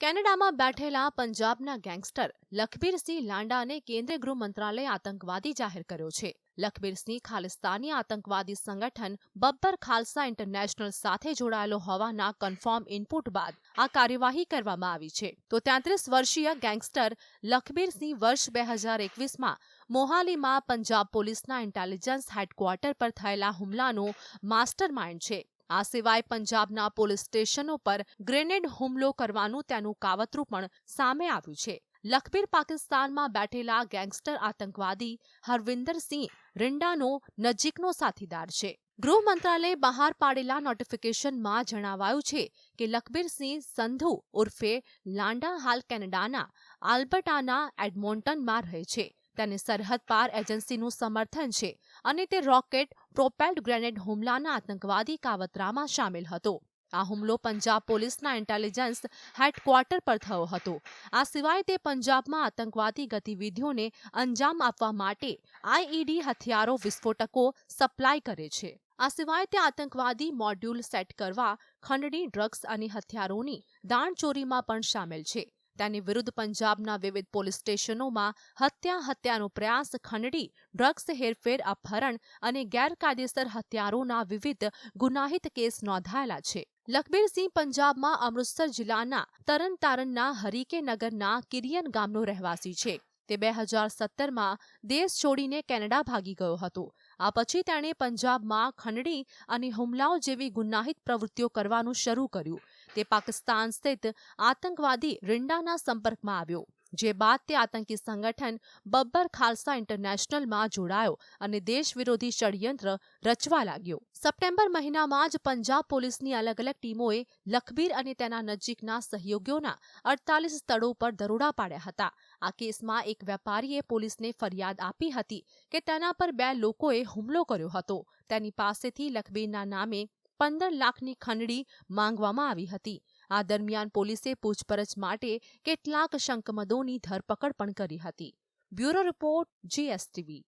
કેનેડામાં બેઠેલા પંજાબના ગેંગસ્ટર લખબીરસિંહ લાંડાને કેન્દ્રીય ગૃહ મંત્રાલયે આતંકવાદી જાહેર કર્યો છે. લખબીરસિંહ ખાલિસ્તાની આતંકવાદી સંગઠન બબ્બર ખાલસા ઇન્ટરનેશનલ સાથે જોડાયેલો હોવાના કન્ફર્મ ઇનપુટ બાદ આ કાર્યવાહી કરવામાં આવી છે. તો તેત્રીસ વર્ષીય ગેંગસ્ટર લખબીરસિંહ વર્ષ બે હજાર એકવીસમાં મોહાલીમાં પંજાબ પોલીસના ઇન્ટેલિજન્સ હેડક્વાર્ટર પર થયેલા હુમલાનો માસ્ટર માઇન્ડ છે. આ સિવાય પંજાબના પોલીસ સ્ટેશનો પર ગ્રેનેડ હુમલો કરવાનું તેનું કાવતરું પણ સામે આવ્યું છે. લખબીર પાકિસ્તાનમાં બેઠેલા ગેંગસ્ટર આતંકવાદી હરવિંદરસિંહ રિંડાનો નજીકનો સાથીદાર છે. ગૃહ મંત્રાલયે બહાર પાડેલા નોટિફિકેશનમાં જણાવાયું છે કે લખબીરસિંહ સંધુ ઉર્ફે લાંડા હાલ કેનેડાના આલ્બર્ટાના એડમોન્ટનમાં રહે છે. તેને સરહદ પાર એજન્સીનું સમર્થન છે અને તે રોકેટ, પ્રોપેલ્ડ ગ્રેનેડ હુમલાના આતંકવાદી કાવતરામાં સામેલ હતો. આ હુમલો પંજાબ પોલીસના ઇન્ટેલિજન્સ હેડક્વાર્ટર પર થયો હતો. આ સિવાય તે પંજાબમાં આતંકવાદી ગતિવિધિઓને અંજામ આપવા માટે આઈઈડી હથિયારો, વિસ્ફોટકો સપ્લાય કરે છે. આ સિવાય તે આતંકવાદી મોડ્યુલ સેટ કરવા, ખંડણી ડ્રગ્સ અને હથિયારોની દાણચોરીમાં પણ સામેલ છે. તેની વિરુદ્ધ પંજાબના વિવિધ પોલીસ સ્ટેશનોમાં હત્યા હત્યાનો પ્રયાસ ખંડણી ડ્રગ્સ હેરફેર અપહરણ અને ગેરકાયદેસર હત્યારોના વિવિધ ગુનાહિત કેસ નોંધાયેલા છે. લખબીરસિંહ પંજાબમાં અમૃતસર જિલ્લાના તરનતારનના હરીકે નગરના કિરિયન ગામનો રહેવાસી છે. તે બે હજાર સત્તરમાં દેશ છોડીને કેનેડા ભાગી ગયો હતો. આ પછી તેણે પંજાબમાં ખંડણી અને હુમલાઓ જેવી ગુનાહિત પ્રવૃત્તિઓ કરવાનું શરૂ કર્યું. તે પાકિસ્તાન સ્થિત આતંકવાદી રિંડાના સંપર્કમાં આવ્યો. જે બાદ તે આતંકી સંગઠન બબ્બર ખાલસા ઇન્ટરનેશનલમાં જોડાયો અને દેશ વિરોધી ષડયંત્ર રચવા લાગ્યો. સપ્ટેમ્બર મહિનામાં જ પંજાબ પોલીસની અલગ અલગ ટીમોએ લખબીર અને તેના નજીકના સહયોગીઓના અડતાલીસ સ્થળો પર દરોડા પાડ્યા હતા. આ કેસમાં એક વેપારીએ પોલીસને ફરિયાદ આપી હતી કે તેના પર બે લોકોએ હુમલો કર્યો હતો. તેની પાસેથી લખબીરના નામે પંદર લાખની ખંડણી માંગવામાં આવી હતી. આ દરમિયાન પોલીસે પૂછપરછ માટે કેટલાક શંકમદોની ધરપકડ પણ કરી હતી. Bureau report GSTV.